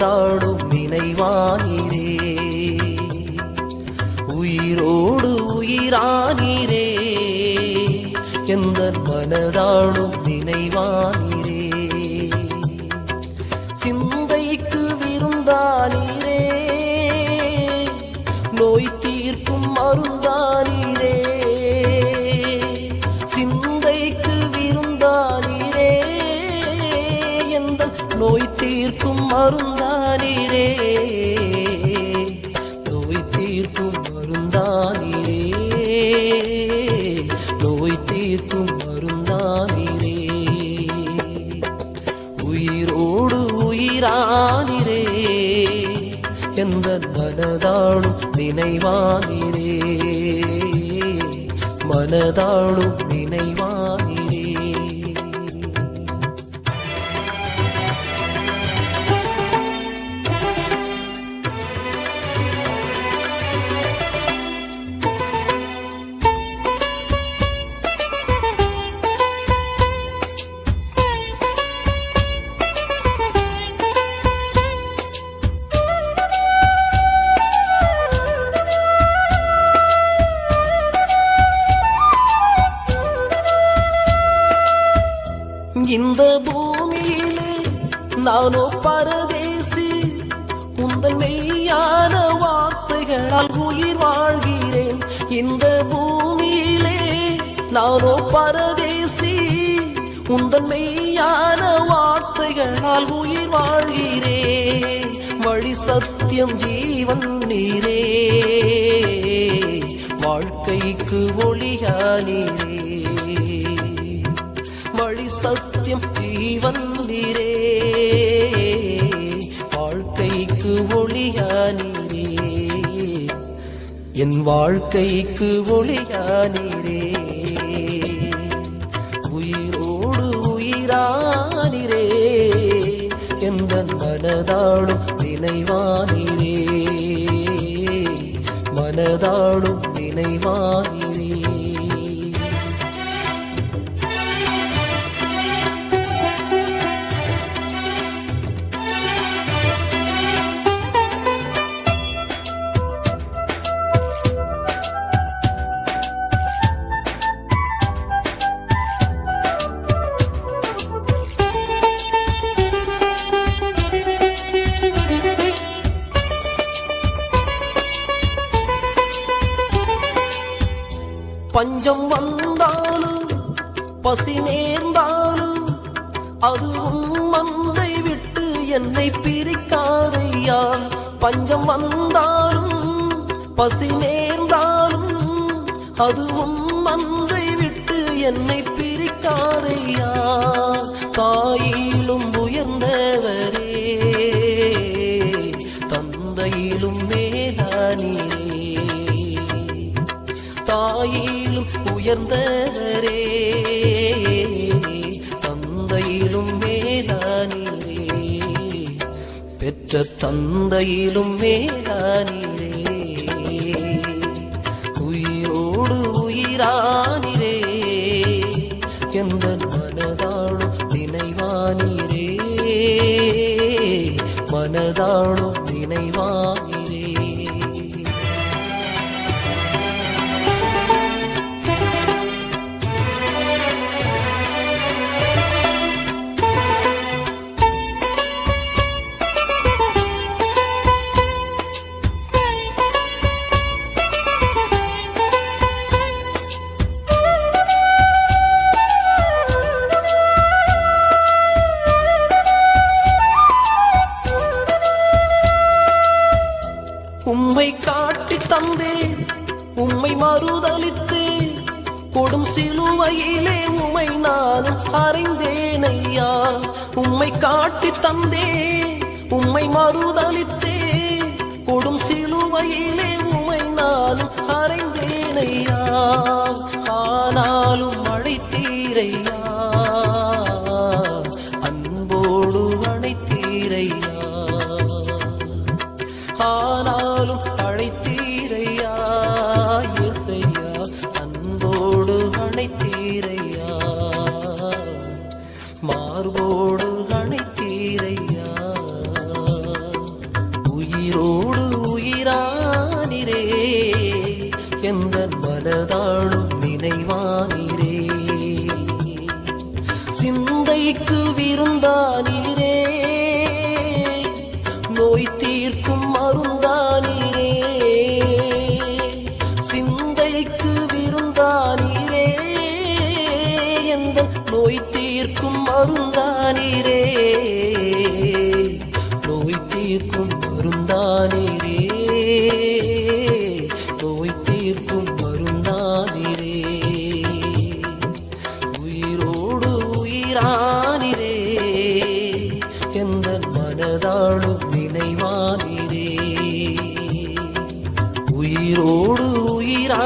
மனதாளும் நினைவானீரே. உயிரோடு உயிரானீரே. எந்த மனதாடும் நினைவானீரே. சிந்தைக்கு விருந்தானீரே. நோய் தீர்க்கும் மருந்தானீரே சிந்தைக்கு தீர்க்கும் நோய் தீர்க்கும் மருந்தானீரே நோய் தீர்க்கும் மருந்தானீரே உயிரோடு உயிரானிரே எந்த மனதாளும் நினைவானிரே மனதாளும் இந்த பூமியிலே நானோ பரதேசி உந்தன் மெய்யான வார்த்தைகளால் உயிர் வாழ்கிறேன். இந்த பூமியிலே நானோ பரதேசி உந்தன் மெய்யான வார்த்தைகளால் உயிர் வாழ்கிறேன். வழி சத்தியம் ஜீவன் நீரே வாழ்க்கைக்கு ஒளியா நீரே வழி சத்தியம் ஜீவன் நீரே வாழ்க்கைக்கு ஒளியா நீரே என் வாழ்க்கைக்கு ஒளியா நீரே உயிரோடு உயிரானிரே. எந்த மனதாளும் நினைவானிரே. மனதாளும் நினைவானி பஞ்சம் வந்தாலும் பசி நேர்ந்தாலும் அதுவும் மந்தை விட்டு என்னை பிரிக்காதையா? பஞ்சம் வந்தாலும் பசி நேர்ந்தாலும் அதுவும் மந்தை விட்டு என்னை பிரிக்காதையா? தாயே தாயிலும் உயர்ந்தவரே தந்தையிலும் மேலானீரே. பெற்ற தந்தையிலும் மேலானீரே. உயிரோடு உயிரானிரே. எந்த மனதாளும் நினைவானிரே. மனதாளும் நினைவானிரே. கொடும் சிலுவையிலே உமை நானும் அறிந்தேன் ஐயா உம்மை காட்டி தந்தே உம்மை மறுதளித்தே கொடும் சிலுவையிலே உமை நானும் அறிந்தேன் ஐயா ஆனாலும் அழைத்தீரையா அன்போடு அழைத்தீரையா ஆனாலும் அழைத்தீரையா சிந்தைக்கு விருந்தானீரே. நோய் தீர்க்கும் மருந்தானீரே. சிந்தைக்கு விருந்தானீரே. எந்த நோய் தீர்க்கும் மருந்தானீரே. உயிரோடு உயிரா